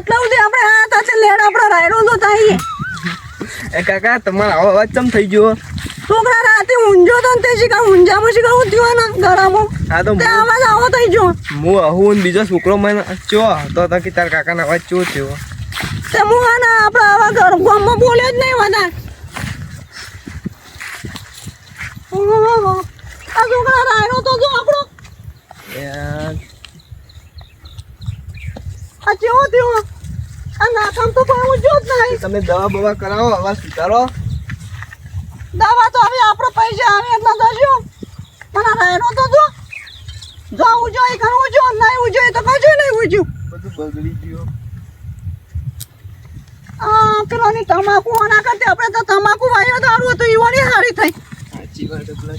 આટલા સુધી આપણે આ તે લેડ આપણો રાયડો તો થાય એ કાકા તમારો આવો અવાજ ચમ થઈ ગયો? છોકરા રાતે ઊંઝો તો ને તે શીખા ઊંજામાં શીખા થયો ને ગળામાં? હા તો તે અવાજ આવો થઈ ગયો. હું બીજો છોકરો મને ચો તો તો કે તાર કાકાનો અવાજ ચો થયો? તે હું આના આપણે આવા ઘર ગામમાં બોલ્યો જ નહીં વધારે. આ છોકરા રાયડો તો જો આપણો યાર, આ કેવો થયો? આ નાકામ તો કોઈ જો જ નહીં તમે દવા બવા કરાવો અવાજ સુધારો. દવા તો હવે આપણો પૈસા આવે એટલા દસ્યો મને રાયડો તો જો. જો ઉજો એ ઘણું ઉજો નહીં ઉજો એ તો કશું નહીં ઊંઝ્યું બધું બગડી ગયું. આ પેલાની તમાકુ આના કરતી આપણે તો તમાકુ વાયો દારૂ હતું ઈવાની હારી થઈ. સાચી વાત એટલે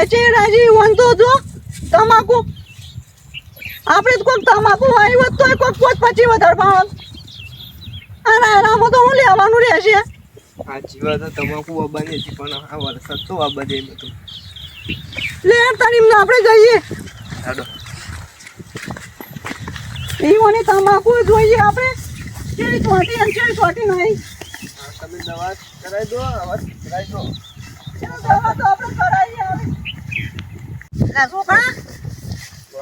એ ચેડાજી ઈવન તો જો તમાકુ આપણે તો કોઈક તમાકુ વાળી હોત તોય કોઈક પોત પછી વધારે પાવત આના એનામાં તો હું લેવાનું રહેશે. સાચી વાત તમાકુ વાબાની હતી પણ આ વરસાદ તો વાબા દે બધું લે તનીમને આપણે જઈએ. ચાલો ઈવાની તમાકુ જોઈએ આપણે. કેવી ચોટી અને કેવી ચોટી નહીં. તમે દવા કરાવી દો અવાજ કરાવી દો. દવા તો આપણે કરાવીએ આવે. છોકરા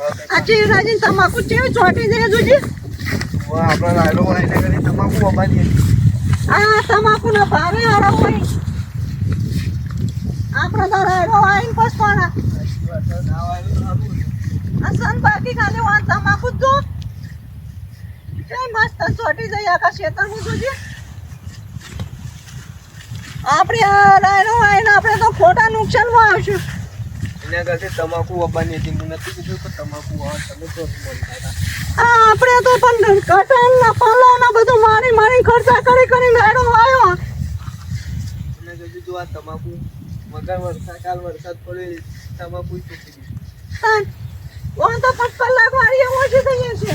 આ ચેડાજી તમાકુ ચોટી દે જોજે વાહ, આપણા રાયડો વાળીને કરી તમાકુ આ તમાકુ ના ભાવે હારા હોય. આપણે તો રેડો આવીને પસવાના સાચી વાત છે. ના વાળું સારું છે. આ બાકી ખાલી વાન તમાકુ જો કે મસ્ત ચોટી જઈ આખા ખેતરમાં જોજે આપણે આ રેડો આવીને આપણે તો ખોટા નુકસાનમાં આવશું. એના કરતી તમાકુ વાબાની હતી. મેં નથી કીધું કે તમાકુ વાવ તમે તો આ આપણે તો પણ કટન ના પાલો ના બધું મારી મારી ખર્ચા કરી કરી રેડો આવ્યો એના કરતી જો આ તમાકુ મગર વરસાદ કાલ વરસાદ પડે તમાકુ તૂટી ગઈ તાન તો પાંચ કલાક વાળી ઓછી થઈ છે.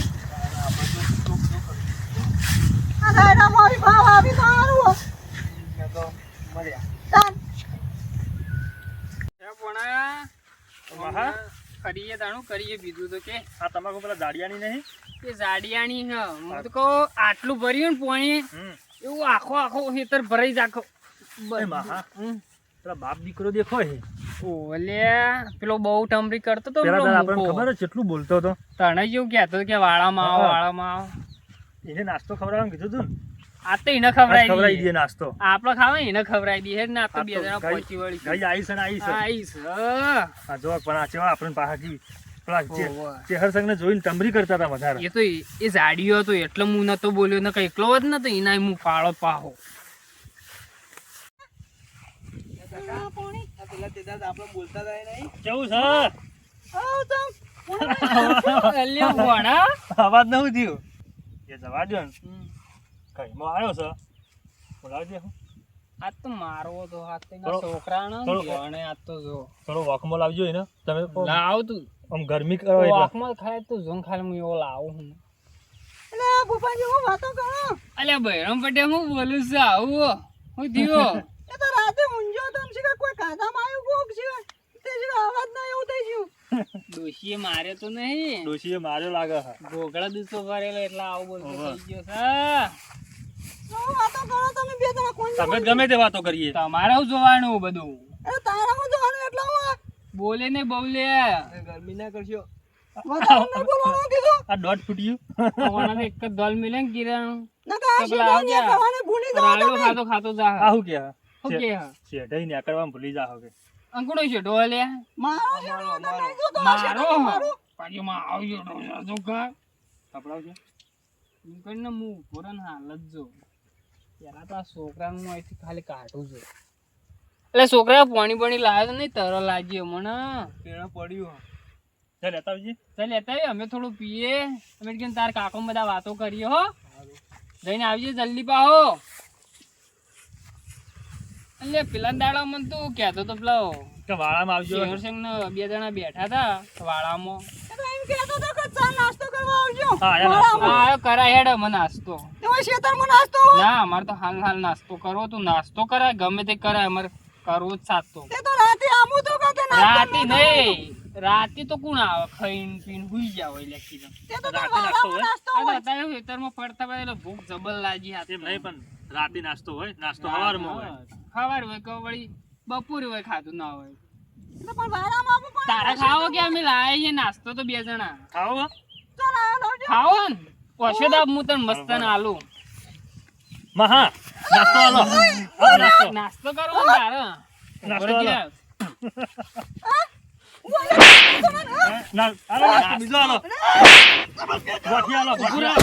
આ મારી ભાવ આવી તો સારું મળ્યા. તો કરીએ તાણું કરીએ બીજું તો કે. આ તમાકુ પેલા જાડિયાની નહીં? કે જાડિયાની હ. હું તો કહું આટલું ભર્યું ને પોણી એવું આખો આખો ખેતર ભરાઈ જ આખો એ માહા. હમ. પેલા બાપ દીકરો દેખો હે. ઓલે પેલો બહુ ટમરી કરતો તો પેલા આપણને ખબર છે કેટલું બોલતો હતો. તને જેવું કહેતો કે વાળામાં આવો. વાળામાં આવો. એને નાસ્તો ખવડાવવાનું કીધું હતું ને? આ તો એને ખવડાવી ખવડાવી દઈએ. નાસ્તો. આપણો ખાવા એને ખવડાવી દઈએ. ને આ તો બે જણા પહોંચી વળી ગાઈ આવીશ ને આવીશ આઈસ. આ જો પણ આ ચેવા. જોઈને તમરી કરતા હતા વધારે. એ તો એ એ હતો એટલે હું નતો બોલ્યો ને કઈ એકલો જ નતો એના હું પાળો પાહો. તે આપણે બોલતા નહીં કેવું છે. અવાજ નવું થયું. એ જવા દો ને. કઈમાં આવ્યો છે? બોલાવજે આ તો મારવો તો હાથ તો એના થોડો- છોકરાનો ને થોડો- આ તો જો. થોડો વોકમાં લાવજો ને તમે લાવ તું. આમ ગરમી કરો એટલે. વાકમાં ખાય તો જોન ખાલી હું એવો લાવું હું એટલે ભૂપાજી હું વાતો કરો? અલ્યા બૈરમ પટેલ હું બોલું છું આવું હું. દીવો એ તો રાતે ઊંઝો તમ છે કે કોઈ કાધામાં આવ્યું કોક છે? તે જ અવાજ ના એવું થઈ ગયું. ડોશીએ માર્યો તો નહીં. ડોશીએ માર્યો લાગે છે. ગોગળા દિવસો ભરેલો એટલે આવું બોલતો. થઈ ગયો છે શું વાતો કરો તમે બે જણા કોણ તમે ગમે તે વાતો કરીએ. તમારે જોવાનું બધું. એ તારા હું જોવાનું એટલે હું બોલે ને બોલે. ગરમી ના કરશો. આ દોઢ ફૂટ્યું કોણાને એક જ દલ મિલે ને કિરણ. ખાતો ખાતો જા. આ શું કે? હું કે? હા? શેઠાઈ ને કરવા ભૂલી જા હવે. અંકુડો છે ઢોલે મારો મારો? મારો. માં આવજો ઢોલે જો કા કપડાવજો એમ કરીને હું ઊભો રહીને હાલ જ જો પેલા તો આ છોકરાનું અહીંથી ખાલી કાઢું છે. એટલે છોકરા પાણી પાણી લાવ્યો નહીં તરો લાગ્યો મને. પેલા પડ્યું ચાલ લેતા આવજે. ચાલ લેતા આવીએ, અમે થોડું પીએ. અમે કે તાર કાકો બધા વાતો કરીએ હો. જઈને આવજે જલ્દી પાહો. એટલે પેલા દાડા મને તું કહેતો તો પેલો કે વાળામાં આવજો. શેરસિંહ ને બે જણા બેઠા હતા વાળામાં. એમ કહેતો હતો કે ચા નાસ્તો કરવા આવજો. હા, આયા નાસ્તો. હા આયો કરાય હેડ અમે નાસ્તો. તો ખેતરમાં નાસ્તો ના અમારે તો હાલ હાલ નાસ્તો કરવો તું નાસ્તો કરાય ગમે તે કરાય અમારે કરવો જ સાતો તે તો રાતે આમું તો કે નાસ્તો રાતે નહીં રાતે તો કોણ આવે? ખાઈને પીને હુઈ જાવ એટલે કીધું તે તો રાતે નાસ્તો હોય? આ તો હોય. અત્યારે ખેતરમાં ફરતા હોય એટલે ભૂખ જબર લાગી હાથ નહીં પણ રાતે નાસ્તો હોય નાસ્તો સવારમાં હોય. ખબર હોય કે વળી બપોરે હોય ખાધું ના હોય. પડે. તારા ખાવો કે અમે લાયા છીએ? નાસ્તો તો બે જણા. ખાવો? ખાવો ને? દાબ હું તને મસ્ત ને આલુ. મહા નાસ્તો આલો. નાસ્તો. નાસ્તો કરો તારે. નાસ્તો આલો. ઊભો રહે. હા, ના આલો નાસ્તો. બીજો આલો. ગોઠી આલો ગોઠી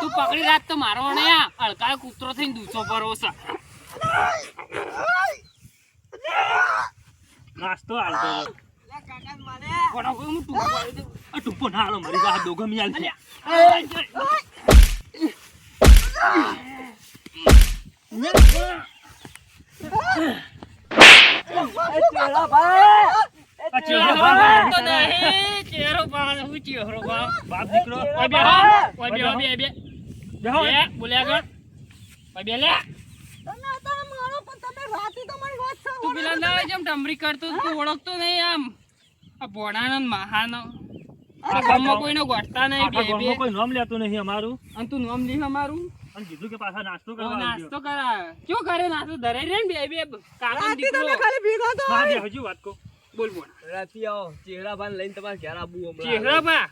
તું પકડી રાખ તો મારો ને અડકાય કૂતરો થઈને દૂચો ભરો છે. નાસ્તો આલતો હતો. લે કાકાને માને. ભણા કોઈ હું ટૂંકો પાડી દઉં. આ ટૂંપો ના આલો મરી જા દોગો મિયાલ છે એ ચેલા ભાઈ. આ ચહેરો ચેહરો બાળ તો નહીં, ચહેરો બાળ, હું ચહેરો બાળ. બાપ દીકરો ઓય બે હો, ઓય બે હો, બે, બે. બેહો. બે, બોલ્યા કર. ઓય બે લે. તમે અત્યારે મારો પણ તમે રાતે તમારી વાત તું પેલા દાડે જેમ ટમરી કરતો તું ઓળખતો નહીં આમ આ ભોળાનો ને મહાનો. આ ગામમાં કોઈનો ગોઠતા નહીં બે બે કોઈ નામ લેતું નહીં અમારું. અને તું નામ લીધું અમારું? અને કીધું કે પાછા નાસ્તો કરવા નાસ્તો કરાવે કયો કરે? નાસ્તો ધરાઈ રે બે બે કાકા દીકરો. તમે ખાલી ભેગા તો માં આવ્યો. બે હજુ વાત કહું. બોલ બોલ રાતે આવો ચેહરા ભાઈને લઈને તમારે ઘેર આવવું હમણાં. ચહેરા બા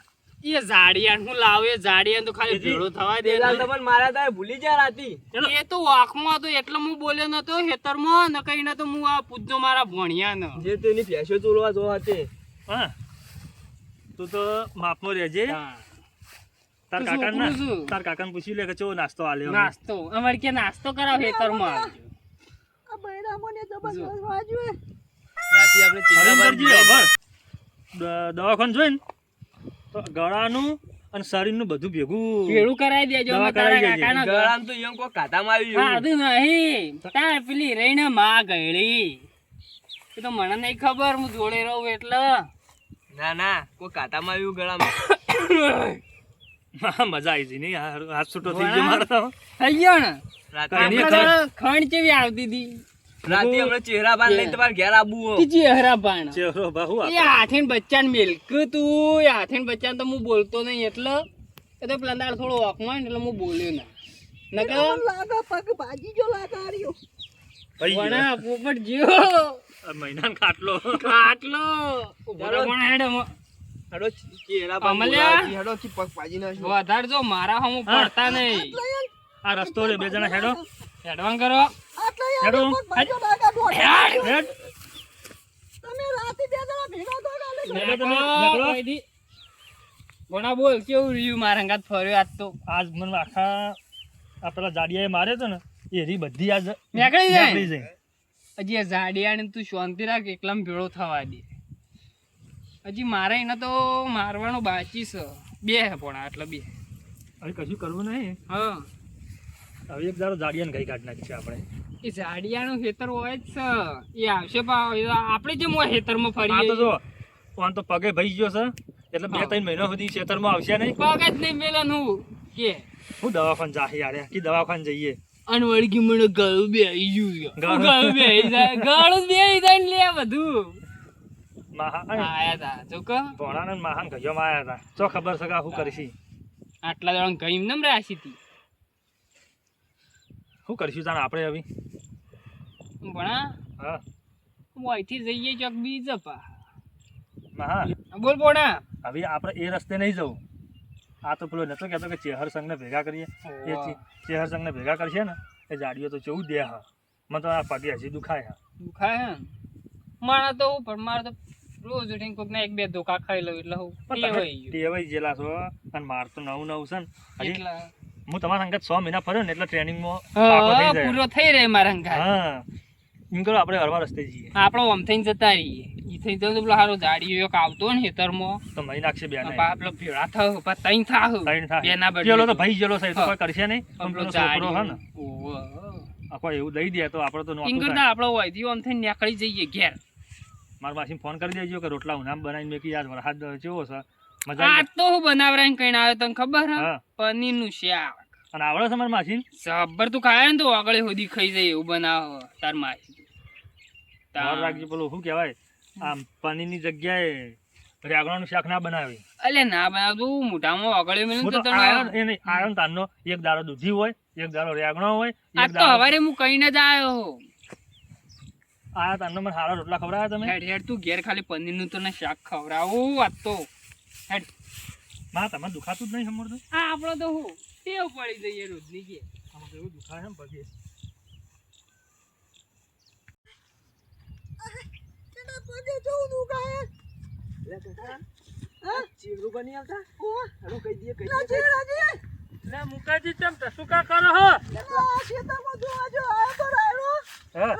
એ ઝાડિયાન હું લાવે ઝાડિયાન તો ખાલી એજી. ભેળો થવા દે પેલા ને. તમને માર્યા તા ભૂલી જા રાતી. એ તો વાંકમાં હતો એટલે હું બોલ્યો નતો હેતરમાં ન કઈ તો હું આ પૂછજો મારા ભણિયાને. જે તેની ભેંસો ચોરવા જો હતી હા. તું તો માપમાં રહેજે. હા. તાર કાકા ના તાર કાકાને પૂછી લે કે ચો નાસ્તો આલ્યો નાસ્તો. અમારે કે નાસ્તો કરાવ હેતરમાં માં આ બૈરામોને જબરદસ્ત વાજ્યું એ. રાતે આપણે ચિંતાબાજી ખબર દવાખાને જોઈને તો ગળાનું અને શરીરનું બધું ભેગું. ભેળું કરાવી દેજો તારા કાકાના ગળામાં તો એમ કોઈ કાંટામાં આવી ગયું. સાદું નહીં. તાર પેલી રહીને માં ગયેલી એ તો મને નહીં ખબર હું જોડે રહું એટલે. ના ના કોઈ કાંટામાં આવ્યું ગળામાં. હા, મજા આવી જઈ નહીં? હાથ છૂટો થઈ ગયો મારો તો. થઈ ગયો ને? ખંડ કેવી આવતી હતી? રાતે હમણાં ચહેરા ભાઈને લઈને તમારે ઘેર આવું કે ચહેરા પાણ ચહેરો બાહુ એ હાથે બચ્ચાને મિલ્ક તું. એ હાથે બચ્ચાને તો હું બોલતો નહીં એટલે. એ તો પ્લાન થોડો વાંકમાં ને એટલે હું બોલ્યો ના નકર લાગા પગ ભાજી જો લાગે રહ્યો. ગયો. વણા પોપટ જ્યો આ ખાટલો. ખાટલો. મારા પડતા નહીં. આ રસ્તો રે બે જણા હેડો. હેડવાન કરો. તમે રાતે બે જણા ભેગા બોલ કેવું રહ્યું? મારા અંગાત ફર્યો આજ તો. આજ મને આખા આ પેલા જાડિયાએ માર્યો તો ને એ બધી આજ નીકળી જાય. હજી આ ઝાડિયાને તું શાંતિ રાખ એકલામ ભેળો થવા દે. હજી મારે એને તો મારવાનો બાકી છે. બે પણ આટલે બે. હવે કશું કરવું નહીં. હા. હવે એક દાડો જાડિયાને ગઈ કાઢ નાખી છે આપણે. એ ઝાડિયાનું ખેતર હોય જ છે. એ આવશે પણ આપણે જેમ હોય ખેતરમાં ફરી તો જો આમ તો પગે ભાઈ ગયો છે. એટલે બે. ત્રણ મહિના સુધી ખેતરમાં આવશે નહીં. પગ જ નહીં મેલન હું. કે? હું દવાખાન જાહી યાર કે દવાખાન જઈએ? અનવળગી મને ગળું બે આવી ગયું ગાળું? બે જાય. ગાળું બે જાય ને લે બધું. મહાન આયા તા. ચોક ભોણાને મહાન ગયો આયા તા. ચો ખબર સગા હું શું કરીશી? આટલા દોડ કઈ નમ રાશી હતી. શું કરીશું જાણ આપણે હવે? ભણા હા. હું અહીંથી જઈએ ચોક બી પા મહા. બોલ પોણા હવે આપણે એ રસ્તે નહીં જવું. આ તો પેલો નતો કહેતો કે ચેહર સંઘને ભેગા કરીએ. એ ચેહર સંઘને ભેગા કરશે ને એ જાડીઓ તો ચૌદ દે હા. મને તો આ પગે હજી દુખાય હા. દુખાય હે મારા તો હું પણ મારે તો રોજ ઉઠીને કોક એક બે ધોકા ખાઈ લઉં એટલે હું ટેવાઈ ટેવાઈ જેલા છો અને માર તો નવું નવું છે ને. હું તમારા સંગત સો મહિના ફર્યો ને એટલે ટ્રેનિંગમાં પૂરો થઈ રહે મારા અંગાત હા. એમ કરો આપણે હરવા રસ્તે જઈએ. આપણો આમ થઈને જતા રહીએ. ઈ થઈ તો પેલો હારો જાડીયો એક આવતો ને હેતરમાં તો મહી નાખશે બે ના પેલો ભેળા થાવ પા તઈ થાવ બેના બદલે. પેલો તો ભાઈ જેલો છે તો કોઈ કરશે નહીં. પણ પેલો છોકરો હે ને. ઓવે. એવું દઈ દે તો આપણે તો નોતું ઇંગર ના આપણો હોય. આમ થઈને નીકળી જઈએ ઘેર. મારા માસી ફોન કરી દેજો કે રોટલા ઉનામ બનાવીને મેં યાર વરસાદ ચેવો છે? મજા આ તો હું બનાવરાઈને કઈ આવે તને ખબર હે? પનીરનું શાક. અને આવડે છે મારા માસી સબર તું ખાય ને તો આગળ સુધી ખાઈ જાય એવું બનાવો તાર માસી. તાર. રાખજો પેલું શું કહેવાય? આમ પનીરની જગ્યાએ રેગણાનું શાક ના બનાવી. અલે ના બનાવતું મોઢામાં ઓગળી મેલું તો તમે એ નહીં, આયો તારનો એક દાડો દૂધી હોય એક દાડો રેગણો હોય આ તો હવારે હું કહીને જ આવ્યો આ તારનો મને સારા રોટલા ખવડાવ્યા તમે? હેડ હેડ તું ઘેર ખાલી પનીરનું તને શાક ખવડાવું આ તો. હેડ. માં તમે દુખાતું જ નહીં સમજતું? આ આપણો તો હું ટેવ પડી જઈએ રોજની કે આમાં કેવું દુખાય એમ છે પગે પગે હા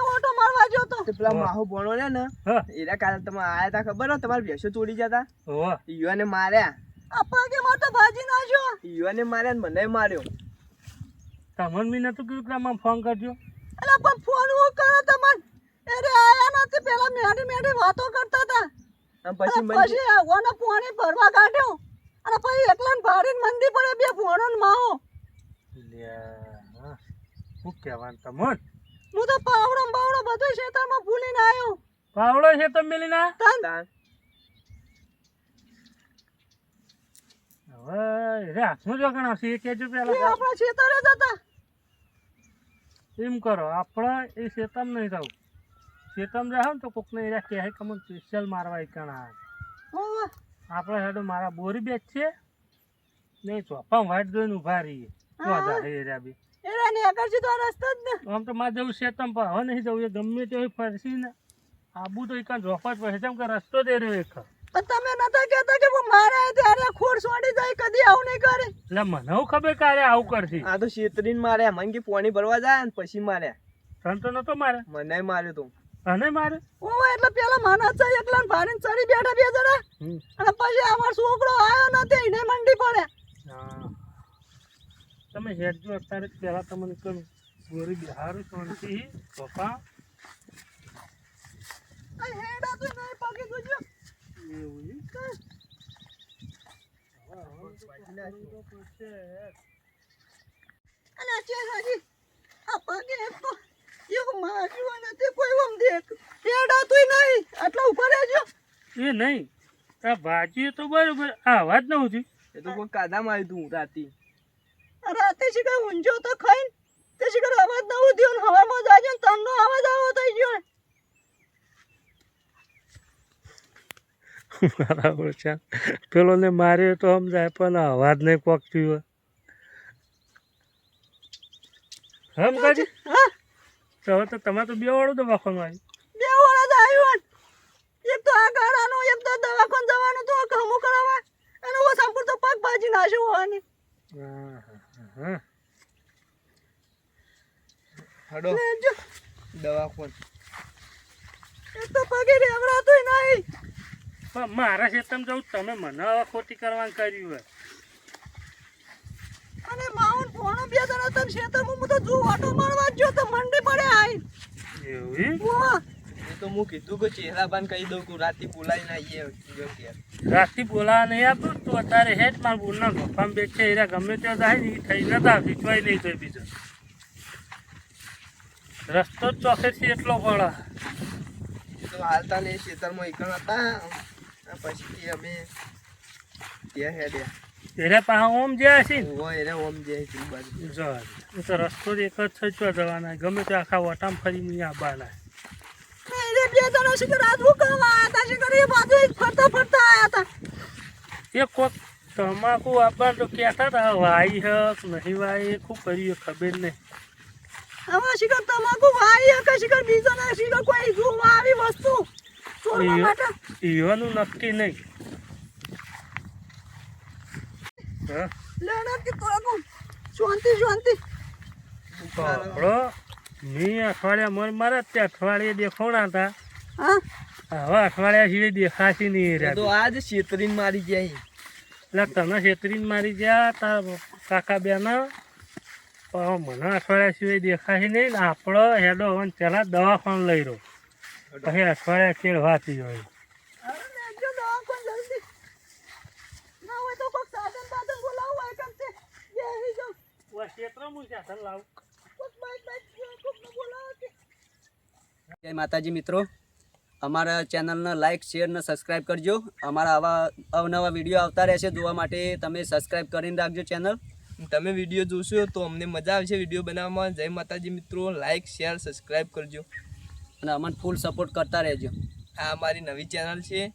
હો તો હા હા. ભણો ને ને હા એના કાલે આયા તા ખબર હો તમારે ભેંસો તોડી જતા ઓહો યુવાને માર્યા આ પગે માટે ભાજી નાખ્યો યુવાને માર્યા ને મને માર્યો તમને મેં નતું કીધું કે ફોન કરજો પણ ફોન હું કરો તમને અરે આયા નથી પેલા મેડી મેડી વાતો કરતા હતા. અને પછી પછી આ પોણી ભરવા કાઢ્યો. અને પછી એકલા ને ભાડીને મંદી પડે બે ભોણો ને માવો. લ્યા શું કહેવાનું તમોન? હું તો પાવડો બાવડો બધું ખેતરમાં ભૂલીને આવ્યો. પાવડો છે તન. હવે રે હાથમાં જો કહેજો એ પેલા આપણા ખેતરે જ હતા. એમ કરો આપણે એ શેતમ નહીં થવું. શેતમ રહે ને તો કોકને એરા કહે કે મને સ્પેશિયલ મારવા એકણા. આપણે હેડો મારા બોરી બેચ છે. નહીં ચોપા વાટ જોઈને ઊભા રહીએ. તો હા. એરા બી? એરે ને આગળથી તો રસ્તો જ ને. આમ તો મારે જવું શેતમ પણ હવે નહીં જવું એ ગમે તે હોય ફરસી ને. આબુ તો એકાદ જોફા જ પડે કે રસ્તો દે રહ્યો એક. પણ તમે નતા કહેતા કે હું મારે ત્યારે ખોર છોડી જાય કદી આવું નહીં કરે. એટલે મને હું ખબર કારે આવું કરતી આ તો છેતરીને માર્યા મને કે પોણી ભરવા જાય ને પછી માર્યા. તને તો નતો મારે મને માર્યો તો. અને મારે? ઓવે એટલે પેલા માના છે એકલા ને ચડી બેઠા બે જણા. અને પછી અમાર છોકરો આવ્યો નથી એને મંડી પડે. તમે તમે હેડજો અત્યારે પેલા પહેલા તમને કહું. ગોરી બિહાર શાંતિ. પપ્પા? હેડા તો નહીં પગે ગુજ્યો એવું અને આ છે હાજી આ પગે માર્યું નથી કોઈ આમ દેખ હેડા નહીં. આટલા ઉપર રહેજો. એ નહીં. આ ભાજી તો બરોબર આ અવાજ ન હોતી. એ તો કોઈ કાદા મારી તું રાતી. રાતે શિકાર ઊંજો તો ખાઈ તે શિકાર અવાજ ન ઉધ્યો ને હવામાં જાજો ને તનનો અવાજ આવો થઈ ગયો બરાબર છે. પેલો ને માર્યો તો સમજાય પણ અવાજ નહીં પકડ્યું હમ કાજી હા. તો હવે તો તમે તો બે વાળું દવાખાનું આવ્યું બે વાળા જ. આવ્યું એક તો આ ગાળાનું એક તો દવાખાન જવાનું તો ઘમું કરાવવા અને હું સાંપુર તો પગ ભાજી નાખ્યો હોવાની. હડો. દવાખાન. એક તો પગે રેવડાતું નહીં. પણ મારા ખેતરમાં જવું તમે મને ખોટી કરવાનું કર્યું હોય. અને માઉન્ટ ફોનો બે જણા તને ખેતરમાં હું તો જુ ઓટો મારવા જ તો મંડી પડે આઈ એવું એ તો હું કીધું કે ચહેરા બાન કહી દઉં કે રાતે બોલાઈ ના રાતથી બોલાવા નહીં આપ્યું તું અત્યારે હેઠ મારા બોલના ગફામાં બેસે એરા ગમે ત્યાં જાય ને થઈ નતા ખીચવાય નહીં તો બીજો. રસ્તો જ ચોખેથી એટલો પડે તો હાલતા ને ખેતરમાં એકણ હતા પછી અમે ત્યાં હેડ્યા. એરા પાસે ઓમ જે છે એને ઓમ બાજુ. જો એ તો રસ્તો જ એક જ થઈ ચો જવાના. ગમે તે આખા વટામ ફરી નહીં આવવાના એ બાજુ જ ફરતા ફરતા હતા એ કોક તમાકુ આપવા તો કહેતા હતા વાઈ હક નહીં વાઈ ખૂબ કર્યું ખબર નહીં. હવે શિકાર તમાકુ વાઈ કે શિકાર બીજો ના શિકાર કોઈ આવી વસ્તુ ચોરવા માટે? ઈવાનું નક્કી નહીં. હા લેણા શાંતિ શાંતિ. આપણો મી અઠવાડિયા મર મારે તે અઠવાડિયે દેખોણા હતા. હવે અઠવાડિયા સિવાય દેખાતી નહીં તો આજ છેતરીને મારી ગયા એટલે તને છેતરીને મારી ગયા તારા કાકા બેન? પણ મને અઠવાડિયા સિવાય દેખાશી નહીં આપણો હેડો હવે પેલા દવાખાનું લઈ રહ્યો. પછી અઠવાડિયા ખેડ વાતી હોય હવે લેજો દવાખાને જલ્દી ના હોય તો કોઈક સાધન બાધન બોલાવવું હોય કેમ તે બેસી જાઓ ક્ષેત્ર હું છે લાવું કોઈક બાઈક બાઈક કોઈકને બોલાવો કે જય માતાજી મિત્રો. અમારા ચેનલને લાઇક શેર ને સબસ્ક્રાઈબ કરજો. અમારા આવા અવનવા વીડિયો આવતા રહેશે જોવા માટે. તમે સબસ્ક્રાઈબ કરીને રાખજો ચેનલ તમે વીડિયો જોશો તો અમને મજા આવશે વીડિયો બનાવવામાં. જય માતાજી મિત્રો. લાઈક શેર સબસ્ક્રાઈબ કરજો. અને અમને ફૂલ સપોર્ટ કરતા રહેજો. આ અમારી નવી ચેનલ છે.